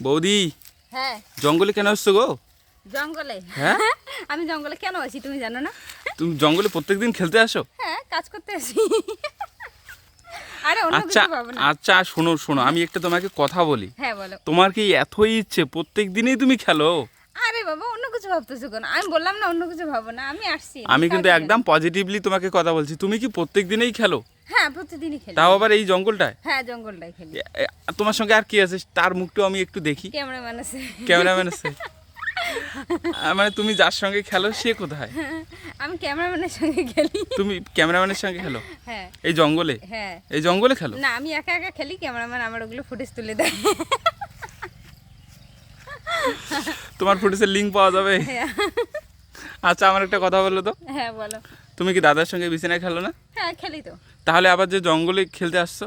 বৌদি হ্যাঁ। জঙ্গলে কেন আসছো গো? জঙ্গলে? হ্যাঁ? আমি জঙ্গলে কেন আছি তুমি জানো না? তুমি জঙ্গলে প্রত্যেকদিন খেলতে আসো? হ্যাঁ কাজ করতে আসি। আরে অন্য আচ্ছা কিছু পাবো না। আচ্ছা শোনো শোনো আমি একটা তোমাকে কথা বলি। হ্যাঁ বলো। তোমার কি এতই ইচ্ছে প্রত্যেক দিনই তুমি খেলো? আরে বাবা অন্য কিছু ভাবতেছো কেন? আমি বললাম না অন্য কিছু ভাবো না আমি আসছি। আমি কিন্তু একদম পজিটিভলি তোমাকে কথা বলছি। তুমি কি প্রত্যেক দিনেই খেলো। হ্যাঁ প্রতিদিনই খেলি। তাও আবার এই জঙ্গলটায়? হ্যাঁ জঙ্গলটাই খেলি। তোমার সঙ্গে আর কি আছে? তার মুখটাও আমি একটু দেখি। ক্যামেরাম্যান আছে। ক্যামেরাম্যান আছে? মানে তুমি যার সঙ্গে খেলো সে কোথায়? আমি ক্যামেরাম্যানের সঙ্গে খেলি। তুমি ক্যামেরাম্যানের সঙ্গে খেলো? হ্যাঁ। এই জঙ্গলে? হ্যাঁ। এই জঙ্গলে খেলো? না আমি একা একা খেলি ক্যামেরাম্যান আমার ওগুলো ফুটেজ তুলে দেয়। তোমার ফুটেজের লিঙ্ক পাওয়া যাবে? হ্যাঁ। আচ্ছা আমার একটা কথা বলো তো। হ্যাঁ বলো। তুমি কি দাদার সঙ্গে বিছানায় খেলো না? হ্যাঁ খেলি তো। তাহলে আবার যে জঙ্গলে খেলতে আসছো?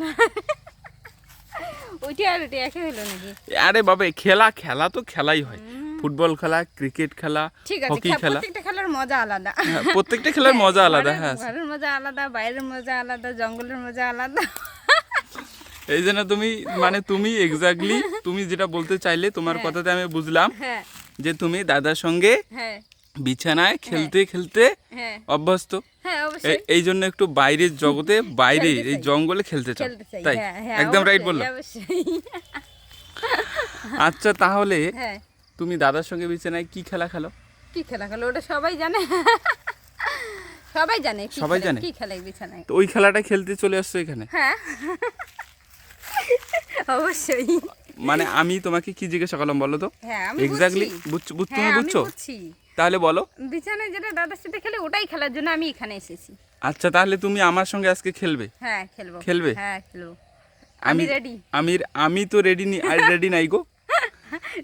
ওইটা আর ওইটা একই হলো নাকি? আরে বাবা খেলা খেলা তো খেলাই হয়। ফুটবল খেলা ক্রিকেট খেলা হকি খেলা। প্রত্যেকটা খেলার মজা আলাদা। হ্যাঁ, প্রত্যেকটা খেলার মজা আলাদা হ্যাঁ। ঘরের মজা আলাদা বাইরের মজা আলাদা জঙ্গলের মজা আলাদা। এই জন্য তুমি মানে তুমি এক্স্যাক্টলি তুমি যেটা বলতে চাইলে তোমার কথাতে আমি বুঝলাম হ্যাঁ। যে তুমি দাদার সঙ্গে হ্যাঁ। বিছানায় খেলতে খেলতে হ্যাঁ। অভ্যস্ত। হ্যাঁ এই জন্য একটু বাইরের জগতে বাইরে এই জঙ্গলে খেলতে চাও। চাই। তাই? হ্যাঁ হ্যাঁ একদম রাইট বললাম। আচ্ছা তাহলে হ্যাঁ। তুমি দাদার সঙ্গে বিছানায় কি খেলা খেলো? কি খেলা খেলো? ওটা সবাই জানে। সবাই জানে সবাই জানে? কি খেলে বিছানায়। তো ওই খেলাটা খেলতে চলে আসছো এখানে? হ্যাঁ। অবশ্যই। মানে আমি তোমাকে কি জিজ্ঞাসা করলাম বলো তো? হ্যাঁ এক্স্যাক্টলি বুঝছ। বুঝ- তুমি হ্যাঁ বুঝছ? বুঝছি। তাহলে বলো। বিছানায় যেটা দাদার সাথে খেলে ওটাই খেলার জন্য আমি এখানে এসেছি। আচ্ছা তাহলে তুমি আমার সঙ্গে আজকে খেলবে? হ্যাঁ খেলব। খেলবে? হ্যাঁ খেলব। আমি রেডি আমি আমি তো রেডি নি আর রেডি নাই গো।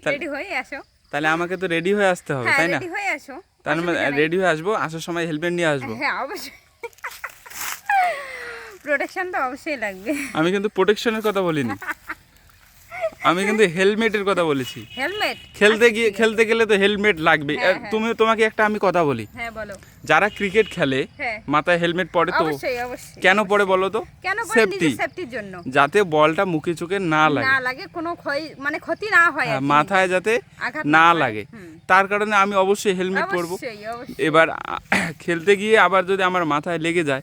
তাহলে- রেডি হয়ে আসো। তাহলে আমাকে তো রেডি হয়ে আসতে হবে হ্যাঁ তাই না? রেডি হয়ে আসো। মানে রেডি হয়ে আসব আসার সময় হেলমেট নিয়ে আসব। হ্যাঁ অবশ্যই। প্রোটেকশন তো অবশ্যই লাগবে। আমি কিন্তু প্রোটেকশনের কথা বলিনি। আমি কিন্তু হেলমেটের কথা বলেছি। হেলমেট? খেলতে গিয়ে খেলতে গেলে তো হেলমেট লাগবে। আচ্ছা, হ্যাঁ, হ্যাঁ। তুমি তোমাকে একটা আমি কথা বলি। হ্যাঁ বলো। যারা ক্রিকেট খেলে হ্যাঁ। মাথায় হেলমেট পরে তো কেন পরে বলো তো? সেফটি সেফটির জন্য। যাতে বলটা মুখে চোখে না লাগে না লাগে। কোনো ক্ষয় মানে ক্ষতি না হয় মাথায় যাতে না লাগে। তার কারণে আমি অবশ্যই হেলমেট পরবো। এবার খেলতে গিয়ে আবার যদি আমার মাথায় লেগে যায়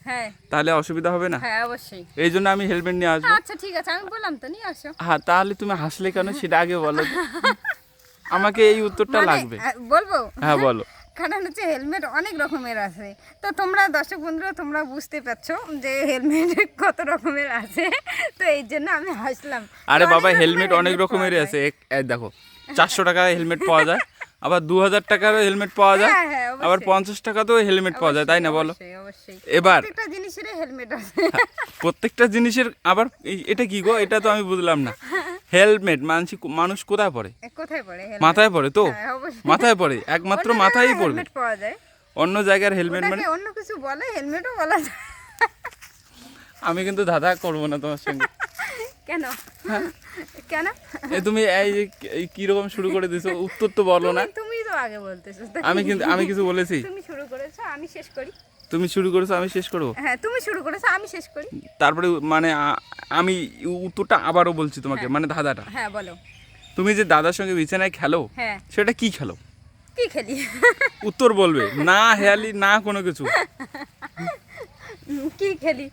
তাহলে অসুবিধা হবে না। হ্যাঁ অবশ্যই। এই জন্য আমি হেলমেট নিয়ে আসব। আচ্ছা ঠিক আছে আমি বললাম তো নিয়ে আসো। হ্যাঁ তাহলে তুমি হাসলে কেন সেটা আগে বলো। আমাকে এই উত্তরটা মানে, লাগবে। বলব? হ্যাঁ বলো। কারণ হচ্ছে হেলমেট অনেক রকমের আছে। তো তোমরা দর্শক বন্ধুরা তোমরা বুঝতে পারছ যে হেলমেট কত রকমের আছে। তো এই জন্য আমি হাসলাম। আরে বাবা হেলমেট অনেক রকমেরই আছে। দেখো চারশো টাকার হেলমেট পাওয়া যায়। আবার দু হাজার টাকারও হেলমেট পাওয়া যায়। হ্যাঁ, হ্যাঁ, আবার পঞ্চাশ টাকাতেও হেলমেট পাওয়া যায় তাই না বলো? এবার- প্রত্যেকটা জিনিসেরই হেলমেট আছে। প্রত্যেকটা জিনিসের আবার এটা কি গো? এটা তো আমি বুঝলাম না। হেলমেট মানুষ মানুষ কোথায় পড়ে? এ, কোথায় পড়ে মাথায় পড়ে তো? হ্যাঁ, মাথায় পড়ে? একমাত্র মাথায় জায়গায় পড়বে? পাওয়া যায়। অন্য জায়গার হেলমেট মানে? অন্য কিছু বলে হেলমেটও বলা যায়। আমি কিন্তু ধাঁধা করব না তোমার সঙ্গে। কেন? হ্যাঁ। কেন? এ তুমি এই যে এই কীরকম শুরু করে দিছো? উত্তর তো বলো না। তুমি- তুমি তো আগে বলতেছো। আমি কিন্তু আমি কিছু বলেছি। তুমি শুরু করেছ আমি শেষ করি। তুমি শুরু করেছ আমি শেষ করব? হ্যাঁ তুমি শুরু করেছ আমি শেষ করি। তারপরে মানে আমি উত্তরটা আবারও বলছি তোমাকে মানে ধাঁধাটা। হ্যাঁ বলো। তুমি যে দাদার সঙ্গে বিছানায় খেলো হ্যাঁ। সেটা কি খেলো? কি খেলি? উত্তর বলবে না হেয়ালি না কোনো কিছু। কি খেলি?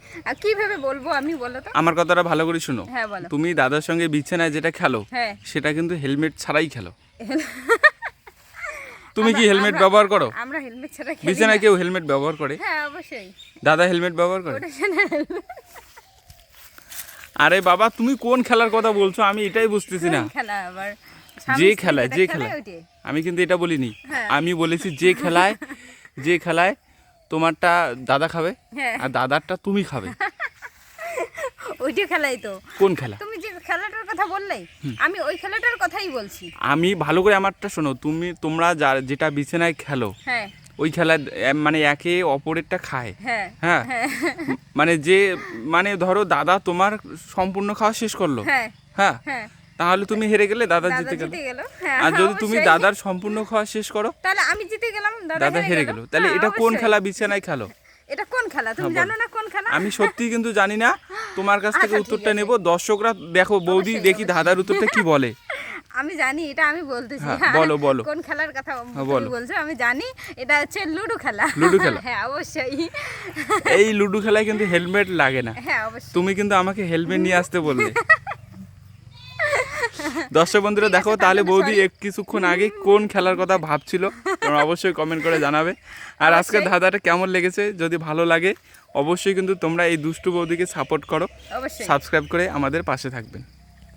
কীভাবে বলব আমি বলো তো? আমার কথাটা ভালো করে শুনো। হ্যাঁ বলো। তুমি দাদার সঙ্গে বিছানায় যেটা খেলো হ্যাঁ। সেটা কিন্তু হেলমেট ছাড়াই খেলো। তুমি কি হেলমেট ব্যবহার করো? আমরা হেলমেট ছাড়া খেলি বিছানায়। কেউ হেলমেট ব্যবহার করে? হ্যাঁ অবশ্যই। দাদা হেলমেট ব্যবহার করে? আরে বাবা তুমি কোন খেলার কথা বলছো? আমি এটাই বুঝতেছি না। খেলা? আবার যে খেলায় যে খেলায়। আমি কিন্তু এটা বলিনি। হ্যাঁ। আমি বলেছি যে খেলায় যে খেলায় তোমারটা দাদা খাবে হ্যাঁ। আর দাদারটা তুমি খাবে। ওইটা খেলাই তো। কোন খেলা? তুমি কথা বললে? আমি ওই খেলাটার কথাই বলছি। আমি ভালো করে আমারটা শোনো তুমি তোমরা যা যেটা বিছানায় খেলো হ্যাঁ। ওই খেলা মানে একে অপরেরটা খায়। হ্যাঁ হ্যাঁ। মানে যে মানে ধরো দাদা তোমার সম্পূর্ণ খাওয়া শেষ করল। হ্যাঁ। হ্যাঁ। হ্যাঁ। তাহলে তুমি হেরে গেলে দাদা জিতে গেল। হ্যাঁ আর যদি তুমি দাদার সম্পূর্ণ খাওয়া শেষ করো তাহলে আমি জিতে গেলাম দাদা হেরে গেল। তাহলে হ্যাঁ, এটা কোন খেলা বিছানায় খেলো? এটা কোন খেলা তুমি হ্যাঁ। জানো না কোন খেলা আমি সত্যি কিন্তু জানি না তোমার কাছ থেকে আচ্ছা, উত্তরটা। নেব দর্শকরা দেখো বৌদি দেখি। দাদার উত্তরটা কি বলে আমি জানি এটা আমি বলতেছি হ্যাঁ, বলো, বলো। কোন খেলার কথা হ্যাঁ। বলছো আমি জানি এটা হচ্ছে লুডো খেলা লুডো খেলা? হ্যাঁ অবশ্যই এই লুডো খেলায় কিন্তু হেলমেট লাগে না হ্যাঁ অবশ্যই তুমি কিন্তু আমাকে হেলমেট নিয়ে আসতে বললে দর্শক বন্ধুরা দেখো তাহলে বৌদি এক কিছুক্ষণ আগে কোন খেলার কথা ভাবছিল তোমরা অবশ্যই কমেন্ট করে জানাবে। আর আজকের। ধাঁধাটা কেমন লেগেছে যদি ভালো লাগে অবশ্যই কিন্তু তোমরা এই দুষ্টু বৌদিকে সাপোর্ট করো। সাবস্ক্রাইব করে আমাদের পাশে থাকবেন।